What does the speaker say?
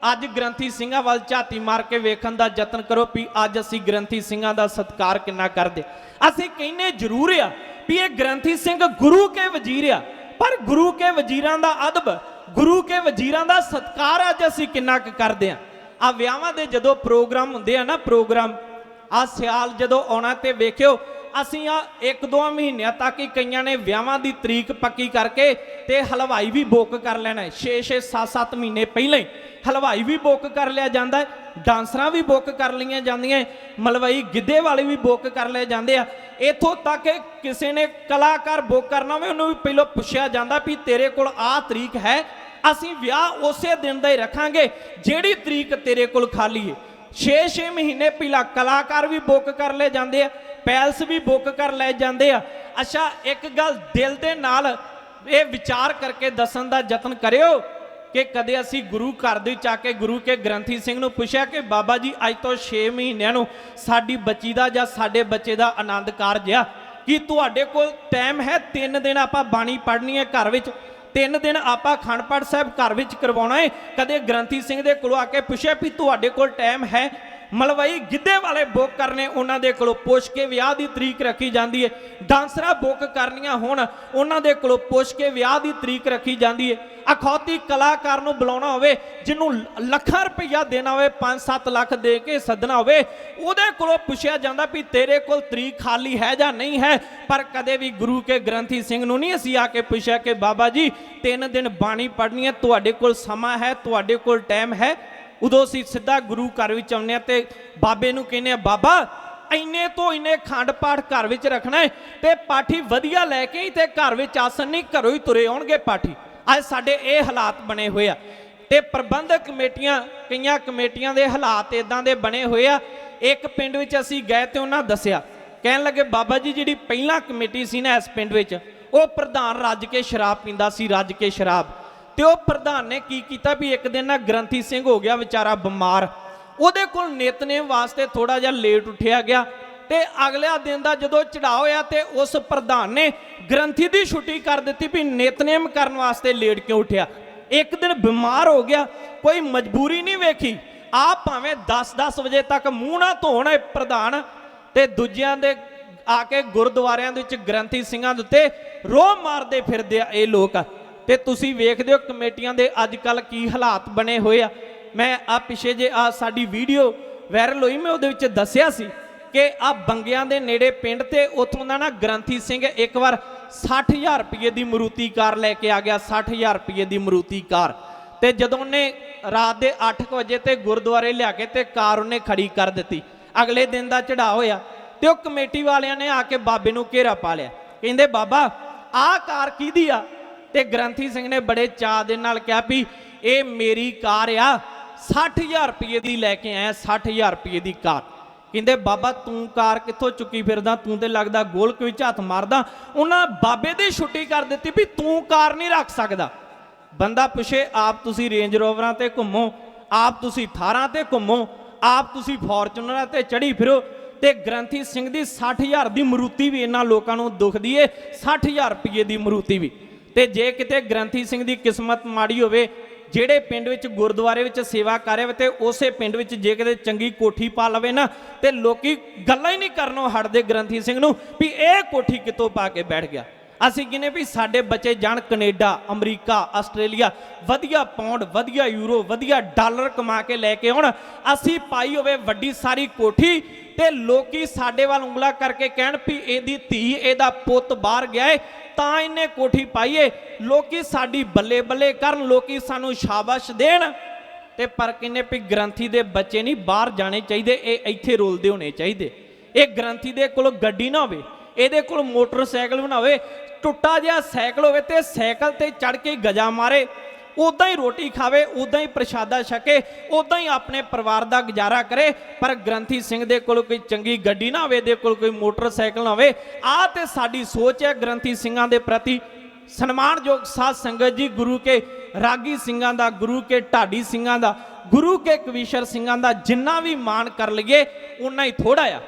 ਅੱਜ ਗ੍ਰੰਥੀ ਸਿੰਘਾਂ ਵੱਲ ਝਾਤੀ ਮਾਰ ਕੇ ਵੇਖਣ ਦਾ ਯਤਨ ਕਰੋ ਵੀ ਅੱਜ ਅਸੀਂ ਗ੍ਰੰਥੀ ਸਿੰਘਾਂ ਦਾ ਸਤਿਕਾਰ ਕਿੰਨਾ ਕਰਦੇ। ਅਸੀਂ ਕਹਿੰਨੇ ਜ਼ਰੂਰ ਆ ਵੀ ਇਹ ਗ੍ਰੰਥੀ ਸਿੰਘ ਗੁਰੂ ਕੇ ਵਜ਼ੀਰ ਆ। ਪਰ ਗੁਰੂ ਕੇ ਵਜ਼ੀਰਾਂ ਦਾ ਅਦਬ, ਗੁਰੂ ਕੇ ਵਜ਼ੀਰਾਂ ਦਾ ਸਤਿਕਾਰ ਅੱਜ ਅਸੀਂ ਕਿੰਨਾ ਕੁ ਕਰਦੇ ਆ। ਆ ਵਿਆਹਾਂ ਦੇ ਜਦੋਂ ਪ੍ਰੋਗਰਾਮ ਹੁੰਦੇ ਆ ਨਾ ਪ੍ਰੋਗਰਾਮ ਆ ਸਿਆਲ ਜਦੋਂ ਆਉਣਾ ਤੇ ਵੇਖਿਓ ਅਸੀਂ ਆ ਇੱਕ ਦੋ ਮਹੀਨਿਆਂ ਤੱਕ ਹੀ ਕਈਆਂ ਨੇ ਵਿਆਹਾਂ ਦੀ ਤਰੀਕ ਪੱਕੀ ਕਰਕੇ ਤੇ ਹਲਵਾਈ ਵੀ ਬੁੱਕ ਕਰ ਲੈਣਾ 6 6 7 7 ਮਹੀਨੇ ਪਹਿਲਾਂ ਹੀ ਹਲਵਾਈ ਵੀ ਬੁੱਕ ਕਰ ਲਿਆ ਜਾਂਦਾ ਡਾਂਸਰਾਂ ਵੀ ਬੁੱਕ ਕਰ ਲਈਆਂ ਜਾਂਦੀਆਂ ਮਲਵਈ ਗਿੱਧੇ ਵਾਲੇ ਵੀ ਬੁੱਕ ਕਰ ਲਏ ਜਾਂਦੇ ਆ। ਇਥੋਂ ਤੱਕ ਕਿਸੇ ਨੇ ਕਲਾਕਾਰ ਬੁੱਕ ਕਰਨਾ ਹੋਵੇ, ਉਹਨੂੰ ਵੀ ਪਹਿਲਾਂ ਪੁੱਛਿਆ ਜਾਂਦਾ ਵੀ ਤੇਰੇ ਕੋਲ ਆਹ ਤਰੀਕ ਹੈ, ਅਸੀਂ ਵਿਆਹ ਉਸੇ ਦਿਨ ਦਾ ਹੀ ਰੱਖਾਂਗੇ, ਜਿਹੜੀ ਤਰੀਕ ਤੇਰੇ ਕੋਲ ਖਾਲੀ ਹੈ। 6-6 ਮਹੀਨੇ ਪਹਿਲਾਂ ਕਲਾਕਾਰ ਵੀ ਬੁੱਕ ਕਰ ਲਏ ਜਾਂਦੇ ਆ। ਪੈਲਸ ਵੀ ਬੁੱਕ ਕਰ ਲਏ ਜਾਂਦੇ ਆ। ਅੱਛਾ, ਇੱਕ ਗੱਲ ਦਿਲ ਦੇ ਨਾਲ ਇਹ ਵਿਚਾਰ ਕਰਕੇ ਦੱਸਣ ਦਾ ਯਤਨ ਕਰਿਓ ਕਿ ਕਦੇ ਅਸੀਂ ਗੁਰੂ ਘਰ ਦੇ ਚਾ ਕੇ ਗੁਰੂ ਕੇ ਗ੍ਰੰਥੀ ਸਿੰਘ ਨੂੰ ਪੁੱਛਿਆ ਕਿ ਬਾਬਾ ਜੀ, ਅੱਜ ਤੋਂ 6 ਮਹੀਨਿਆਂ ਨੂੰ ਸਾਡੀ ਬੱਚੀ ਦਾ ਜਾਂ ਸਾਡੇ ਬੱਚੇ ਦਾ ਆਨੰਦ ਕਾਰਜ ਆ? ਕਿ ਤੁਹਾਡੇ ਕੋਲ ਟਾਈਮ ਹੈ? ਤਿੰਨ ਦਿਨ ਆਪਾਂ ਬਾਣੀ ਪੜ੍ਹਨੀ ਹੈ ਘਰ ਵਿੱਚ। ਤਿੰਨ ਦਿਨ ਆਪਾਂ ਅਖੰਡ ਪਾਠ ਸਾਹਿਬ ਘਰ ਵਿੱਚ ਕਰਵਾਉਣਾ ਹੈ। ਕਦੇ ਗ੍ਰੰਥੀ ਸਿੰਘ ਦੇ ਕੋਲੋਂ ਆ ਕੇ ਪੁੱਛਿਆ ਵੀ ਤੁਹਾਡੇ ਕੋਲ ਟਾਈਮ ਹੈ? ਮਲਵਈ ਗਿੱਧੇ ਵਾਲੇ ਬੁੱਕ ਕਰਨੇ, ਉਹਨਾਂ ਦੇ ਕੋਲੋਂ ਪੁੱਛ ਕੇ ਵਿਆਹ ਦੀ ਤਰੀਕ ਰੱਖੀ ਜਾਂਦੀ ਹੈ ਡਾਂਸਰਾਂ ਬੁੱਕ ਕਰਨੀਆਂ ਹੋਣ, ਉਹਨਾਂ ਦੇ ਕੋਲੋਂ ਪੁੱਛ ਕੇ ਵਿਆਹ ਦੀ ਤਰੀਕ ਰੱਖੀ ਜਾਂਦੀ ਹੈ ਅਖੌਤੀ ਕਲਾਕਾਰ ਨੂੰ ਬੁਲਾਉਣਾ ਹੋਵੇ, ਜਿਹਨੂੰ ਲੱਖਾਂ ਰੁਪਈਆ ਦੇਣਾ ਹੋਵੇ 5-7 ਲੱਖ ਦੇ ਕੇ ਸੱਦਣਾ ਹੋਵੇ, ਉਹਦੇ ਕੋਲੋਂ ਪੁੱਛਿਆ ਜਾਂਦਾ ਵੀ ਤੇਰੇ ਕੋਲ ਤਰੀਕ ਖਾਲੀ ਹੈ ਜਾਂ ਨਹੀਂ ਹੈ, ਪਰ ਕਦੇ ਵੀ ਗੁਰੂ ਕੇ ਗ੍ਰੰਥੀ ਸਿੰਘ ਨੂੰ ਨਹੀਂ ਅਸੀਂ ਆ ਕੇ ਪੁੱਛਿਆ ਕਿ ਬਾਬਾ ਜੀ, ਤਿੰਨ ਦਿਨ ਬਾਣੀ ਪੜ੍ਹਨੀ ਹੈ, ਤੁਹਾਡੇ ਕੋਲ ਸਮਾਂ ਹੈ, ਤੁਹਾਡੇ ਕੋਲ ਟਾਈਮ ਹੈ ਉਦੋਂ ਅਸੀਂ ਸਿੱਧਾ ਗੁਰੂ ਘਰ ਵਿੱਚ ਆਉਂਦੇ ਹਾਂ ਤੇ ਬਾਬੇ ਨੂੰ ਕਹਿੰਦੇ ਆ ਬਾਬਾ, ਇੰਨੇ ਤੋਂ ਇੰਨੇ ਖੰਡ ਪਾਠ ਘਰ ਵਿੱਚ ਰੱਖਣਾ ਹੈ ਤੇ ਪਾਠੀ ਵਧੀਆ ਲੈ ਕੇ ਹੀ ਤੇ ਘਰ ਵਿੱਚ ਆਸਨ ਨਹੀਂ, ਘਰੋਂ ਹੀ ਤੁਰੇ ਆਉਣਗੇ ਪਾਠੀ। ਅੱਜ ਸਾਡੇ ਇਹ ਹਾਲਾਤ ਬਣੇ ਹੋਏ ਆ ਤੇ ਪ੍ਰਬੰਧਕ ਕਮੇਟੀਆਂ, ਕਈਆਂ ਕਮੇਟੀਆਂ ਦੇ ਹਾਲਾਤ ਇਦਾਂ ਦੇ ਬਣੇ ਹੋਏ ਆ। ਇੱਕ ਪਿੰਡ ਵਿੱਚ ਅਸੀਂ ਗਏ ਤੇ ਉਹਨਾਂ ਦੱਸਿਆ, ਕਹਿਣ ਲੱਗੇ, ਬਾਬਾ ਜੀ, ਜਿਹੜੀ ਪਹਿਲਾਂ ਕਮੇਟੀ ਸੀ ਨਾ ਇਸ ਪਿੰਡ ਵਿੱਚ, ਉਹ ਪ੍ਰਧਾਨ ਰੱਜ ਕੇ ਸ਼ਰਾਬ ਪੀਂਦਾ ਸੀ, ਰੱਜ ਕੇ ਸ਼ਰਾਬ। ਤੇ ਉਹ ਪ੍ਰਧਾਨ ਨੇ ਕੀ ਕੀਤਾ ਵੀ ਇੱਕ ਦਿਨ ਨਾ ਗ੍ਰੰਥੀ ਸਿੰਘ ਹੋ ਗਿਆ ਵਿਚਾਰਾ ਬਿਮਾਰ। ਉਹਦੇ ਕੋਲ ਨਿਤਨੇਮ ਵਾਸਤੇ ਥੋੜਾ ਜਿਹਾ ਲੇਟ ਉੱਠਿਆ ਗਿਆ ਤੇ ਅਗਲੇ ਦਿਨ ਦਾ ਜਦੋਂ ਚੜਾ ਹੋਇਆ ਤੇ ਉਸ ਪ੍ਰਧਾਨ ਨੇ ਗ੍ਰੰਥੀ ਦੀ ਛੁੱਟੀ ਕਰ ਦਿੱਤੀ ਵੀ ਨਿਤਨੇਮ ਕਰਨ ਵਾਸਤੇ ਲੇਟ ਕਿਉਂ ਉੱਠਿਆ? ਇੱਕ ਦਿਨ ਬਿਮਾਰ ਹੋ ਗਿਆ, ਕੋਈ ਮਜਬੂਰੀ ਨਹੀਂ ਵੇਖੀ। ਆਪ ਭਾਵੇਂ 10-10 ਵਜੇ ਤੱਕ ਮੂੰਹ ਨਾ ਧੋਣ ਇਹ ਪ੍ਰਧਾਨ ਤੇ ਦੂਜਿਆਂ ਦੇ ਆ ਕੇ ਗੁਰਦੁਆਰਿਆਂ ਦੇ ਵਿੱਚ ਗ੍ਰੰਥੀ ਸਿੰਘਾਂ ਦੇ ਉੱਤੇ ਰੋਹ ਮਾਰਦੇ ਫਿਰਦੇ ਆ ਇਹ ਲੋਕ। ਤੇ ਤੁਸੀਂ ਵੇਖਦੇ ਹੋ ਕਮੇਟੀਆਂ ਦੇ ਅੱਜ ਕੱਲ ਕੀ ਹਾਲਾਤ ਬਣੇ ਹੋਏ ਆ। ਮੈਂ ਆ ਪਿਛੇ ਜੇ ਆ ਸਾਡੀ ਵੀਡੀਓ ਵਾਇਰਲ ਹੋਈ, ਮੈਂ ਉਹਦੇ ਵਿੱਚ ਦੱਸਿਆ ਸੀ ਕਿ ਆ ਬੰਗਿਆਂ ਦੇ ਨੇੜੇ ਪਿੰਡ ਤੇ ਉਥੋਂ ਦਾ ਨਾ ਗ੍ਰੰਥੀ ਸਿੰਘ ਇੱਕ ਵਾਰ 60000 ਰੁਪਏ ਦੀ ਮਰੂਤੀ ਕਾਰ ਲੈ ਕੇ ਆ ਗਿਆ 60000 ਰੁਪਏ ਦੀ ਮਰੂਤੀ ਕਾਰ। ਤੇ ਜਦੋਂ ਉਹਨੇ ਰਾਤ ਦੇ 8 ਵਜੇ ਤੇ ਗੁਰਦੁਆਰੇ ਲਿਆ ਕੇ ਤੇ ਕਾਰ ਉਹਨੇ ਖੜੀ ਕਰ ਦਿੱਤੀ। ਅਗਲੇ ਦਿਨ ਦਾ ਚੜਾ ਹੋਇਆ ਤੇ ਉਹ ਕਮੇਟੀ ਵਾਲਿਆਂ ਨੇ ਆ ਕੇ ਬਾਬੇ ਨੂੰ ਘੇਰਾ ਪਾ ਲਿਆ। ਕਹਿੰਦੇ, ਬਾਬਾ, ਆਹ ਕਾਰ ਕਿਹਦੀ ਆ? ਤੇ ਗ੍ਰੰਥੀ ਸਿੰਘ ਨੇ ਬੜੇ ਚਾਅ ਦੇ ਨਾਲ ਕਿਹਾ ਵੀ ਇਹ ਮੇਰੀ ਕਾਰ ਆ 60000 ਰੁਪਏ ਦੀ ਲੈ ਕੇ ਆਇਆ 60000 ਰੁਪਏ ਦੀ ਕਾਰ। ਕਹਿੰਦੇ, ਬਾਬਾ, ਤੂੰ ਕਾਰ ਕਿੱਥੋਂ ਚੁੱਕੀ ਫਿਰਦਾ? ਤੂੰ ਤੇ ਲੱਗਦਾ ਗੋਲਕ ਵਿੱਚ ਹੱਥ ਮਾਰਦਾ। ਉਹਨਾਂ ਬਾਬੇ ਦੀ ਛੁੱਟੀ ਕਰ ਦਿੱਤੀ ਵੀ ਤੂੰ ਕਾਰ ਨਹੀਂ ਰੱਖ ਸਕਦਾ। ਬੰਦਾ ਪੁੱਛੇ, ਆਪ ਤੁਸੀਂ ਰੇਂਜ ਰੋਵਰਾਂ ਤੇ ਘੁੰਮੋ? ਆਪ ਤੁਸੀਂ ਥਾਰਾਂ ਤੇ ਘੁੰਮੋ? ਆਪ ਤੁਸੀਂ ਫੋਰਚੂਨਰਾਂ ਤੇ ਚੜੀ ਫਿਰੋ? ਤੇ ਗ੍ਰੰਥੀ ਸਿੰਘ ਦੀ 60000 ਦੀ ਮਰੂਤੀ ਵੀ ਇਹਨਾਂ ਲੋਕਾਂ ਨੂੰ ਦੁਖਦੀ ਏ 60000 ਰੁਪਏ ਦੀ ਮਰੂਤੀ ਵੀ। ਤੇ ਜੇ ਕਿਤੇ ਗ੍ਰੰਥੀ ਸਿੰਘ ਦੀ ਕਿਸਮਤ ਮਾੜੀ ਹੋਵੇ, ਜਿਹੜੇ ਪਿੰਡ ਵਿੱਚ ਗੁਰਦੁਆਰੇ ਵਿੱਚ ਸੇਵਾ ਕਰ ਰਿਹਾ ਤੇ ਉਸੇ ਪਿੰਡ ਵਿੱਚ ਜੇ ਕਿਤੇ ਚੰਗੀ ਕੋਠੀ ਪਾ ਲਵੇ ਨਾ, ਤੇ ਲੋਕੀ ਗੱਲਾਂ ਹੀ ਨਹੀਂ ਕਰਨੋਂ ਹਟਦੇ ਗ੍ਰੰਥੀ ਸਿੰਘ ਨੂੰ ਵੀ ਇਹ ਕੋਠੀ ਕਿਤੋਂ ਪਾ ਕੇ ਬੈਠ ਗਿਆ। ਅਸੀਂ ਕਹਿੰਦੇ ਵੀ ਸਾਡੇ ਬੱਚੇ ਜਾਣ ਕੈਨੇਡਾ, ਅਮਰੀਕਾ, ਆਸਟ੍ਰੇਲੀਆ, ਵਧੀਆ ਪਾਉਂਡ ਵਧੀਆ ਯੂਰੋ, ਵਧੀਆ ਡਾਲਰ ਕਮਾ ਕੇ ਲੈ ਕੇ ਆਉਣ। ਅਸੀਂ ਪਾਈ ਹੋਵੇ ਵੱਡੀ ਸਾਰੀ ਕੋਠੀ ਤੇ ਲੋਕੀ ਸਾਡੇ ਵੱਲ ਉਂਗਲਾ ਕਰਕੇ ਕਹਿਣ ਵੀ ਇਹਦੀ ਧੀ, ਇਹਦਾ ਪੁੱਤ ਬਾਹਰ ਗਿਆ ਏ, ਤਾਂ ਇਹਨੇ ਕੋਠੀ ਪਾਈਏ ਲੋਕੀ ਸਾਡੀ ਬੱਲੇ ਬੱਲੇ ਕਰਨ, ਲੋਕੀ ਸਾਨੂੰ ਸ਼ਾਬਾਸ਼ ਦੇਣ। ਤੇ ਪਰ ਕਿੰਨੇ ਵੀ ਗ੍ਰੰਥੀ ਦੇ ਬੱਚੇ ਨਹੀਂ, ਬਾਹਰ ਜਾਣੇ ਚਾਹੀਦੇ, ਇਹ ਇੱਥੇ ਰੋਲਦੇ ਹੋਣੇ ਚਾਹੀਦੇ। ਇਹ ਗ੍ਰੰਥੀ ਦੇ ਕੋਲ ਗੱਡੀ ਨਾ ਹੋਵੇ, ਇਹਦੇ ਕੋਲ ਮੋਟਰਸਾਈਕਲ ਵੀ ਨਾ ਹੋਵੇ, ਟੁੱਟਾ ਜਿਹਾ ਸਾਈਕਲ ਹੋਵੇ ਤੇ ਸਾਈਕਲ ਤੇ ਚੜ ਕੇ ਗਜਾ ਮਾਰੇ। ਉਦਾਂ ਹੀ ਰੋਟੀ ਖਾਵੇ, ਉਦਾਂ ਹੀ ਪ੍ਰਸ਼ਾਦਾ ਛਕੇ, ਉਦਾਂ ਹੀ ਆਪਣੇ ਪਰਿਵਾਰ ਦਾ ਗੁਜ਼ਾਰਾ ਕਰੇ। ਪਰ ਗ੍ਰੰਥੀ ਸਿੰਘ ਦੇ ਕੋਲ ਕੋਈ ਚੰਗੀ ਗੱਡੀ ਨਾ ਹੋਵੇ, ਦੇ ਕੋਲ ਕੋਈ ਮੋਟਰਸਾਈਕਲ ਨਾ ਹੋਵੇ, ਆਹ ਤੇ ਸਾਡੀ ਸੋਚ ਹੈ ਗ੍ਰੰਥੀ ਸਿੰਘਾਂ ਦੇ ਪ੍ਰਤੀ। ਸਨਮਾਨਯੋਗ ਸਾਧ ਸੰਗਤ ਜੀ, ਗੁਰੂ ਕੇ ਰਾਗੀ ਸਿੰਘਾਂ ਦਾ, ਗੁਰੂ ਕੇ ਢਾਡੀ ਸਿੰਘਾਂ ਦਾ, ਗੁਰੂ ਕੇ ਕਵੀਸ਼ਰ ਸਿੰਘਾਂ ਦਾ ਜਿੰਨਾ ਵੀ ਮਾਣ ਕਰ ਲਈਏ ਉਨਾ ਹੀ ਥੋੜਾ ਆ।